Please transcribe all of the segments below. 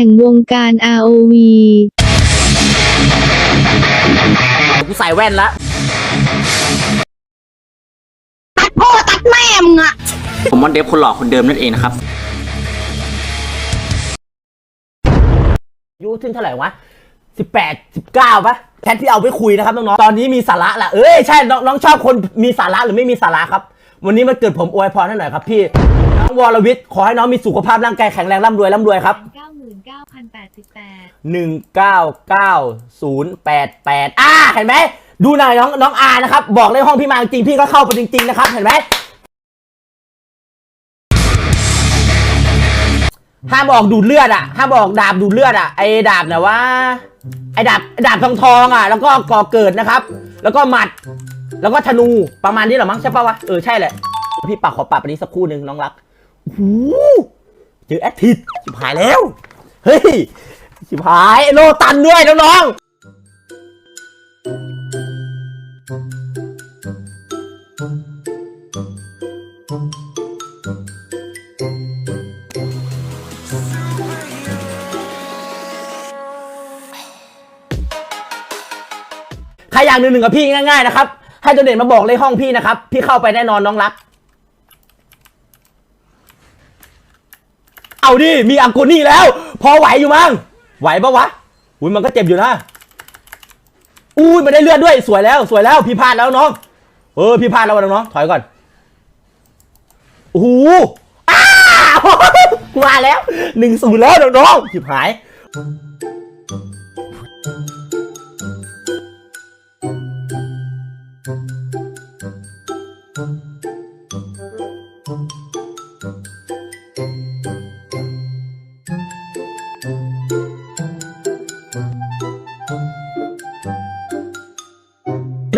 แห่งวงการ ROV กูใส่แว่นละตัดพ่อตัดแม่มึงอะผมมอนเดฟคนหล่อคนเดิมนั่นเองนะครับอายุขึ้นเท่าไหร่วะสิบแปดสิบเก้าปะแทนที่เอาไปคุยนะครับน้องๆ ตอนนี้มีสาระละเอ้ยใช่น้องน้องชอบคนมีสาระหรือไม่มีสาระครับ วันนี้มันเกิดผมอวยพรให้หน่อยครับพี่ น้องวรวิทย์ขอให้น้องมีสุขภาพร่างกายแข็งแรงร่ำรวยร่ำรวยครับ99,088หนึ่งเก้าเก้าศูนย์แปดแปดอ่าเห็นไหม ดูหน่อยน้องน้องอานะครับ บอกเลยห้องพี่มาจริงพี่ก็เข้าไปจริง ๆ นะครับ เห็นไหมห้ามออกดูดเลือดอะห้ามออกดาบดูดเลือดอะไอ้ดาบเนี่ยว่าไอ้ดาบไอ้ดาบทองทองๆอะ แล้วก็ก่อเกิดนะครับ แล้วก็หมัด แล้วก็ธนูประมาณนี้เหรอมั้งใช่ปะวะ เออ ใช่แหละ พี่ปักขอปรับอันนี้สักครู่หนึ่งน้องรักโอ้โหเจอแอทิดชิบหายแล้ว เฮ้ย ชิบหายโลตันด้วยน้องๆใครอยากหนึ่งหนึ่งกับพี่ง่ายๆนะครับ ให้ตัวเด่นมาบอกเลยห้องพี่นะครับ พี่เข้าไปแน่นอนน้องรัก เอาดิ มีอังโกนี่แล้ว พอไหวอยู่มั้ง ไหวปะวะ อุ้ยมันก็เจ็บอยู่นะ อุ้ยมันได้เลือดด้วย สวยแล้ว สวยแล้ว พี่พลาดแล้วน้อง เออ พี่พลาดแล้วน้อง ถอยก่อน โอ้โหอ้าวมาแล้วหนึ่งศูนย์แล้วน้องๆจิบหาย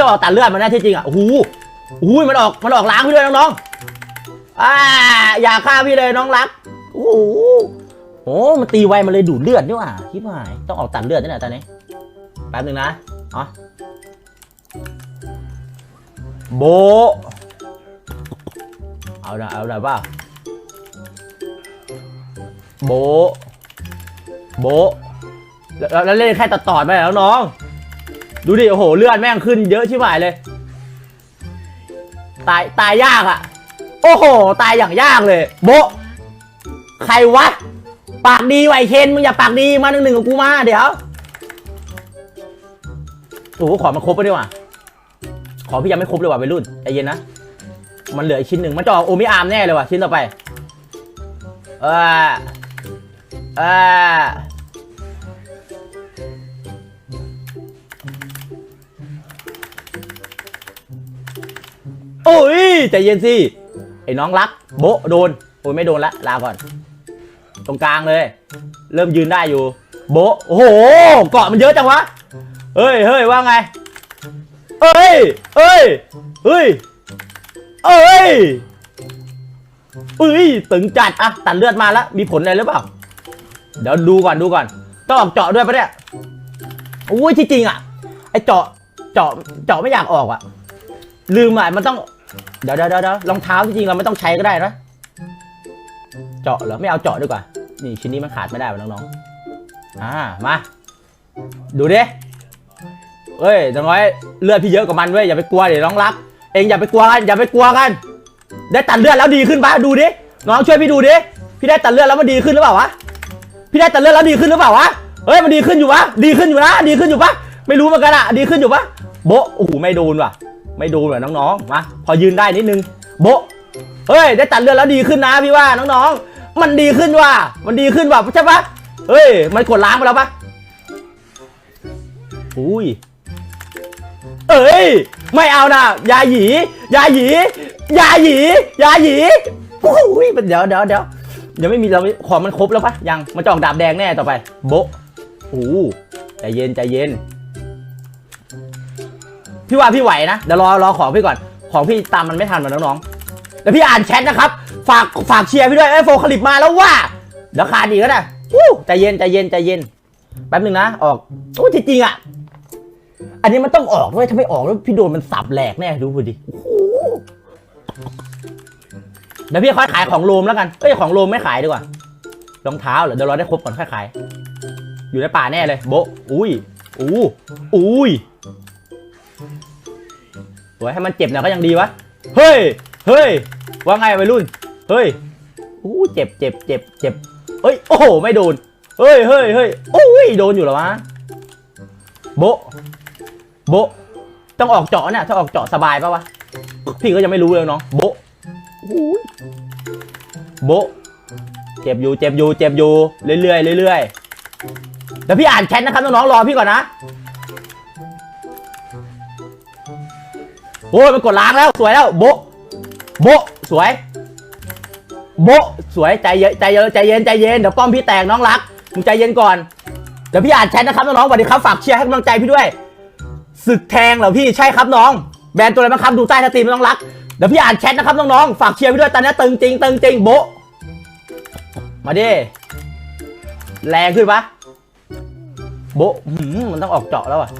ต้องออกตัดเลือดมันนะที่จริงอะโอ้โหโอ้โหมันออกมันออกล้างพี่ด้วยน้องๆอ่าอย่าฆ่าพี่เลยน้องรักโอ้โหโอ้มันตีไวมันเลยดูดเลือดนี่หว่าที่หายต้องออกตัดเลือดนี่แหละตอนนี้แป๊บหนึ่งนะอ๋อโบ เอาหน่อยเอาหน่อยเปล่าโบ โบ แล้วเล่นแค่ตัดต่อดไปแล้วน้อง ดูดิ โอ้โห เลือดแม่งขึ้นเยอะชิบหายเลย ตาย ตายยากอะ่ะ โอ้โห ตายอย่างยากเลย โบใครวะ ปากดีไหวเคนมึงอย่าปากดีมาหนึ่งหนึ่งกับกูมาเดี๋ยวโอ้โหขอมาครบไปดีกว่าขอพี่ยังไม่ครบเลยว่ะวัยรุ่นใจเย็นนะ มันเหลืออีกชิ้นหนึ่งมันจะออกโอมิอาร์มแน่เลยว่ะชิ้นต่อไป เออเออ ใจเย็นสิ ไอ้น้องรัก โบะโดน โอ้ยไม่โดนละลาก่อน ตรงกลางเลย เริ่มยืนได้อยู่ โบะโอ้โห เกาะมันเยอะจังวะ เฮ้ยเฮ้ยว่าไง เอ้ยเอ้ยเฮ้ย เอ้ยเอ้ยตึงจัดอะตัดเลือดมาแล้ว มีผลอะไรหรือเปล่า เดี๋ยวดูก่อนดูก่อน ต้องออกเจาะด้วยปะเนี่ยอุ้ยที่จริงอะไอเจาะเจาะเจาะไม่อยากออกอะลืมอะมันต้อง เดี๋ยวเดี๋ยวเดี๋ยวรองเท้าจริงๆเราไม่ต้องใช้ก็ได้นะเจาะเหรอไม่เอาเจาะดีกว่า นี่ชิ้นนี้มันขาดไม่ได้วะน้องๆอ่ามาดูดิเอ้ยจังน้อยเลือดพี่เยอะกว่ามันเว้ยอย่าไปกลัวเดี๋ยวน้องรัก เองอย่าไปกลัวกันอย่าไปกลัวกัน ได้ตัดเลือดแล้วดีขึ้นปะดูดิน้องช่วยพี่ดูดิพี่ได้ตัดเลือดแล้วมันดีขึ้นหรือเปล่าวะพี่ได้ตัดเลือดแล้วดีขึ้นหรือเปล่าวะเฮ้ยมันดีขึ้นอยู่วะดีขึ้นอยู่นะดีขึ้นอยู่ปะไม่รู้เหมือนกันอะดีขึ้นอยู่ปะโบโอ้โหไม่โดนว่ะ ไม่โดนว่ะน้องๆมาพอยืนได้นิดนึงโบะเฮ้ย ได้ตัดเลือดแล้วดีขึ้นนะพี่ว่าน้องๆ มันดีขึ้นว่ะมันดีขึ้นว่ะใช่ปะเฮ้ย มันกดล้างไปแล้วปะอุ้ย เอ้ย ไม่เอานะยาหยียาหยียาหยียาหยีอุ้ยเดี๋ยวเดี๋ยวเดี๋ยวเดี๋ยวไม่มีเราของมันครบแล้วปะยังมันจะออกดาบแดงแน่ต่อไป โบะโอ้ใจเย็นใจเย็น พี่ว่าพี่ไหวนะ เดี๋ยวรอรอของพี่ก่อน ของพี่ตามมันไม่ทันหมือนน้องๆเดี๋ยวพี่อ่านแชทนะครับ ฝากฝากเชียร์พี่ด้วยไอ้โฟคลิปมาแล้วว่าเดี๋ยวขาดอีกก็ได้อู้ใจเย็นใจเย็นใจเย็น แป๊บหนึงนะ ออกโอ้จริงๆอะ อันนี้มันต้องออกด้วยถ้าไม่ออกแล้วพี่โดนมันสับแหลกแน่ดูพอดีเดี๋ยวพี่ค่อยขายของโลมแล้วกันเอ้ยของโลมไม่ขายดีกว่ารองเท้าเหรอเดี๋ยวราได้ครบก่อนค่อยขาย อยู่ในป่าแน่เลย โบอุ้ยอู้อุ้ย สวยให้มันเจ็บหน่อยก็ยังดีวะ เฮ้ย เฮ้ย ว่าไงวัยรุ่น เฮ้ยอู้เจ็บเจ็บเจ็บเจ็บเฮ้ย โอ้โห ไม่โดน เฮ้ยเฮ้ยเฮ้ยโอ้ย โดนอยู่หรอวะ โบโบต้องออกเจาะเนี่ยถ้าออกเจาะสบายปะวะ พี่ก็ยังไม่รู้เลยน้องโบอู้ยโบเจ็บอยู่ เจ็บอยู่ เจ็บอยู่ เรื่อยๆเรื่อยๆเดี๋ยวพี่อ่านแชทนะครับน้องๆ รอพี่ก่อนนะ โอ้ยมันกดล้างแล้วสวยแล้วโบะโบะสวย โบะสวยใจเย็นใจเย็นใจเย็นใจเย็นเดี๋ยวป้อมพี่แตกน้องรักมึงใจเย็นก่อนเดี๋ยวพี่อ่านแชทนะครับน้องๆสวัสดีครับฝากเชียร์ให้กำลังใจพี่ด้วยศึกแทงเหรอพี่ใช่ครับน้อง แบนตัวอะไรบ้างครับดูใต้สตรีมน้องรักเดี๋ยวพี่อ่านแชทนะครับน้องๆฝากเชียร์พี่ด้วยตอนนี้ตึงจริงตึงจริงโบะมาดิแรงขึ้นปะโบะมันต้องออกเจาะแล้วอะ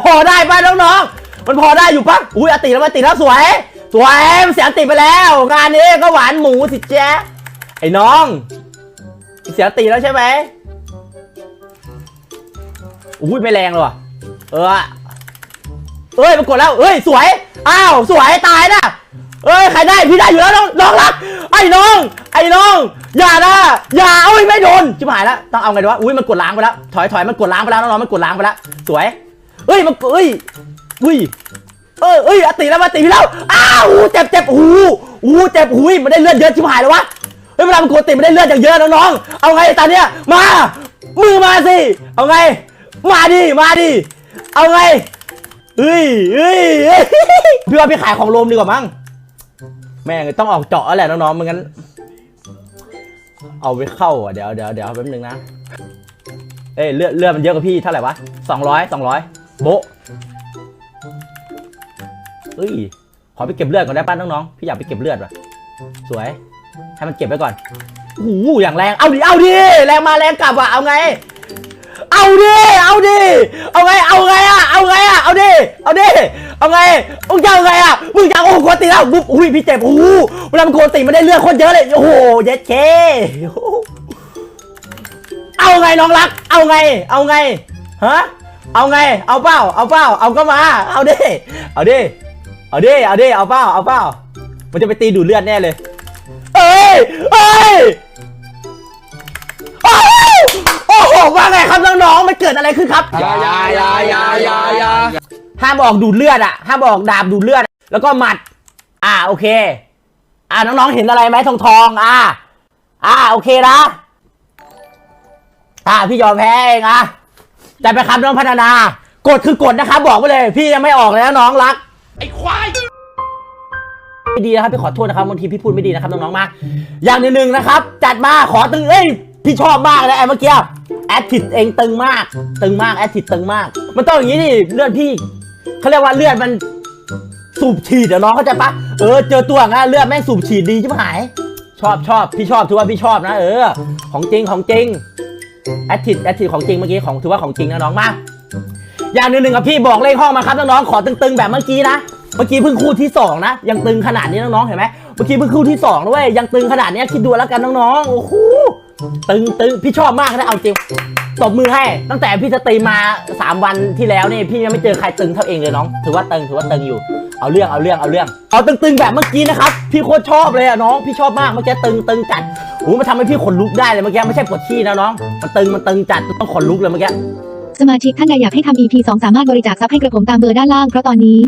พอได้ป่ะน้องๆ มันพอได้อยู่ปะอุ้ยอติแล้วมาติแล้วสวย สวยมันเสียงติไปแล้ว งานนี้ก็หวานหมูสิแจ๊ะไอ้น้อง เสียงติแล้วใช่ไหมอุ้ยไม่แรงเลยว่ะ เออเอ้ยมันกดแล้วเอ้ยสวย อ้าว สวยตายนะเอ้ยใครได้พี่ได้อยู่แล้วน้องน้องรัก ไอ้น้อง ไอ้น้อง อย่านะอย่าเอ้ยไม่โดนชิบหายแล้วต้องเอาไงดีวะอุ้ยมันกดล้างไปแล้วถอยถอยมันกดล้างไปแล้วน้องๆมันกดล้างไปแล้วสวย เอ้ยมันเอ้ยอุ้ยเออเอ้ยอติแล้วมาติพี่แล้วอ้าวเจ็บเจ็บอู้อู้เจ็บอุ้ยมันได้เลือดเยอะชิบหายแล้ววะเฮ้ยเวลามันกดติมันได้เลือดอย่างเยอะน้องๆเอาไงตอนเนี้ยมามือมาสิเอาไง มาดิมาดิเอาไงเฮ้ยเฮ้ยพี่ว่าพี่ขายของโรมดีกว่ามั้งแม่งต้องออกเจาะแล้วแหละน้องๆไม่งั้น เอาไปเข้าอะเดี๋ยวเดี๋ยวเดี๋ยวแป๊บนึงนะเอ้ยเลือดเลือดมันเยอะกว่าพี่เท่าไหร่วะสองร้อยสองร้อย โบะเอ้ย ขอไปเก็บเลือดก่อนได้ป้าน้องๆ พี่อยากไปเก็บเลือดว่ะ สวย ให้มันเก็บไว้ก่อนโอ้โหอย่างแรง เอาดิ เอาดิ แรงมาแรงกลับว่ะ เอาไง เอาดิ เอาดิ เอาไง เอาไงอะเอาไงอะเอาดิ เอาดิ เอาไงมึงจะเอาไงอะมึงจะโอ้โหกวตีแล้วบุ๊บอุ้ยพี่เจ็บโอ้โหเวลามันกวนตีมันได้เลือดโคนเยอะเลย โอ้โห เย็ดเคเอาไงน้องรัก เอาไง เอาไง ฮะ เอาไง เอาเปล่า เอาเปล่า เอาก็มา เอาดิ เอาดิ เอาดิ เอาดิ เอาเปล่า เอาเปล่า มันจะไปตีดูดเลือดแน่เลย เอ้ยเอ้ยโอ้โหโอ้โห ว่าไงครับน้องๆ มันเกิดอะไรขึ้นครับอย่าอย่าอย่าอย่าอย่าอย่าห้ามออกดูดเลือดอะ ห้ามออกดาบดูดเลือด แล้วก็หมัด อ่า โอเค อ่าน้องๆ เห็นอะไรไหมทองทองๆอ่า อ่า โอเคนะ อ่า พี่ยอมแพ้เองอะ แต่ไปครับน้องพัฒนากดคือกดนะครับบอกไปเลย พี่ยังไม่ออกเลยนะน้องรัก ไอ้ควายไม่ดีนะครับพี่ขอโทษนะครับบางทีพี่พูดไม่ดีนะครับน้องๆมา อย่างหนึ่งๆนะครับ จัดมาขอตึงเอ้ยพี่ชอบมากเลยไอ้เมื่อกี้แอดทิดเองตึงมาก ตึงมากแอดทิดตึงมาก มันต้องอย่างนี้ดิเลือดพี่เขาเรียกว่าเลือดมันสูบฉีดเดี๋ยวน้องเข้าใจปะเออเจอตัวงั้นเลือดแม่งสูบฉีดดีชิบหาย ชอบชอบพี่ชอบถือว่าพี่ชอบนะ เออ ของจริงของจริง แอดทิดแอดทิดของจริงเมื่อกี้ของถือว่าของจริงนะน้องมา อย่างหนึ่งหนึ่งกับพี่บอกเลขห้องมาครับน้องๆขอตึงๆแบบเมื่อกี้นะเมื่อกี้เพิ่งคู่ที่สองนะ ยังตึงขนาดนี้น้องๆเห็นไหมเมื่อกี้เพิ่งคู่ที่สองนะเว้ยยังตึงขนาดนี้คิดดูแล้วกันน้องๆโอ้โหตึงตึงพี่ชอบมากนะเอาจริงตบมือให้ ตั้งแต่พี่สตรีมมา3 วันที่แล้วนี่พี่ยังไม่เจอใครตึงเท่าเองเลยน้อง ถือว่าตึงถือว่าตึงอยู่ เอาเรื่องเอาเรื่องเอาเรื่อง เอาตึงๆแบบเมื่อกี้นะครับ พี่โคตรชอบเลยอะน้อง พี่ชอบมากเมื่อกี้ตึงตึงจัดโอ้มันทำให้พี่ขนลุกได้เลยเมื่อกี้ไม่ใช่ปวดขี้นะน้อง มันตึงมันตึงจัดต้องขนลุกเลยเมื่อกี้ สมาชิกท่านใดอยากให้ทำ EP 2 สามารถบริจาคทรัพย์ให้กระผมตามเบอร์ด้านล่างเพราะตอนนี้